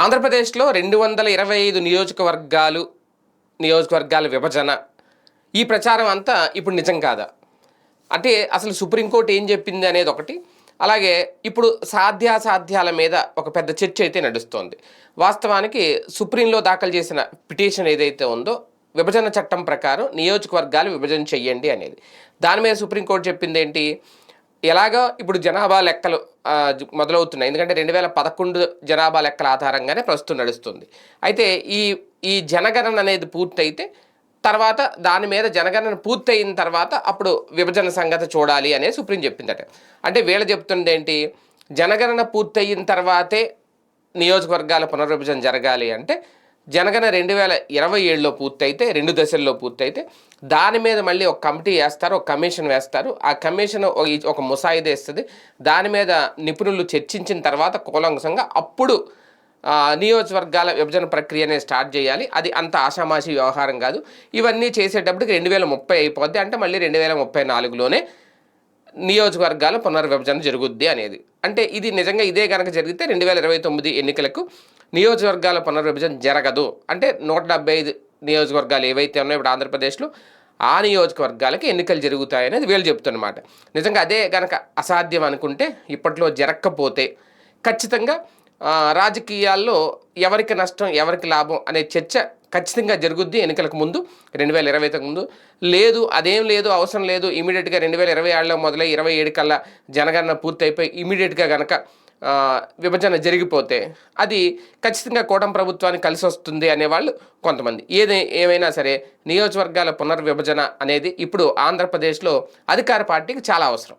ఆంధ్రప్రదేశ్లో రెండు వందల ఇరవై ఐదు నియోజకవర్గాలు నియోజకవర్గాల విభజన. ఈ ప్రచారం అంతా ఇప్పుడు నిజం కాదా? అంటే అసలు సుప్రీంకోర్టు ఏం చెప్పింది అనేది ఒకటి. అలాగే ఇప్పుడు సాధ్యాసాధ్యాల మీద ఒక పెద్ద చర్చ అయితే నడుస్తోంది. వాస్తవానికి సుప్రీంలో దాఖలు చేసిన పిటిషన్ ఏదైతే ఉందో విభజన చట్టం ప్రకారం నియోజకవర్గాలు విభజన చెయ్యండి అనేది. దాని మీద సుప్రీంకోర్టు చెప్పింది ఏంటి ఎలాగో ఇప్పుడు జనాభా లెక్కలు మొదలవుతున్నాయి. ఎందుకంటే రెండు వేల పదకొండు జనాభా లెక్కల ఆధారంగానే ప్రస్తుతం నడుస్తుంది. అయితే ఈ ఈ జనగణన అనేది పూర్తయితే తర్వాత దాని మీద జనగణన పూర్తయిన తర్వాత అప్పుడు విభజన సంగతి చూడాలి అనే సుప్రీం చెప్పిందట. అంటే వీళ్ళు చెప్తుంది ఏంటి జనగణన పూర్తయిన తర్వాతే నియోజకవర్గాల పునర్విభజన జరగాలి అంటే జనగణ రెండు వేల ఇరవై ఏడులో పూర్తయితే రెండు దశల్లో పూర్తయితే దాని మీద మళ్ళీ ఒక కమిటీ వేస్తారు ఒక కమిషన్ వేస్తారు. ఆ కమిషన్ ఒక- ముసాయిదా ఇస్తుంది దాని మీద నిపుణులు చర్చించిన తర్వాత కూలంకషంగా అప్పుడు నియోజకవర్గాల విభజన ప్రక్రియ అనేది స్టార్ట్ చేయాలి. అది అంత ఆషామాషి వ్యవహారం కాదు. ఇవన్నీ చేసేటప్పటికి రెండు వేల ముప్పై అయిపోద్ది. అంటే మళ్ళీ రెండు వేల ముప్పై నాలుగులోనే నియోజకవర్గాల పునర్విభజన జరుగుద్ది అనేది. అంటే ఇది నిజంగా ఇదే కనుక జరిగితే రెండు వేల ఇరవై తొమ్మిది ఎన్నికలకు నియోజకవర్గాల పునర్విభజన జరగదు. అంటే నూట డెబ్బై ఐదు నియోజకవర్గాలు ఏవైతే ఉన్నాయో ఇప్పుడు ఆంధ్రప్రదేశ్లో ఆ నియోజకవర్గాలకి ఎన్నికలు జరుగుతాయనేది వీళ్ళు చెప్తున్నమాట నిజంగా అదే కనుక అసాధ్యం అనుకుంటే ఇప్పట్లో జరగకపోతే ఖచ్చితంగా రాజకీయాల్లో ఎవరికి నష్టం ఎవరికి లాభం అనే చర్చ ఖచ్చితంగా జరుగుద్ది ఎన్నికలకు ముందు రెండు వేల ఇరవై ముందు. లేదు అదేం లేదు అవసరం లేదు. ఇమీడియట్గా రెండు వేల ఇరవై ఏడులో మొదలై ఇరవై ఏడు కల్లా జనగణన పూర్తి అయిపోయి ఇమీడియట్గా కనుక విభజన జరిగిపోతే అది ఖచ్చితంగా కూటమి ప్రభుత్వానికి కలిసి వస్తుంది అనేవాళ్ళు కొంతమంది. ఏది ఏమైనా సరే నియోజకవర్గాల పునర్విభజన అనేది ఇప్పుడు ఆంధ్రప్రదేశ్లో అధికార పార్టీకి చాలా అవసరం.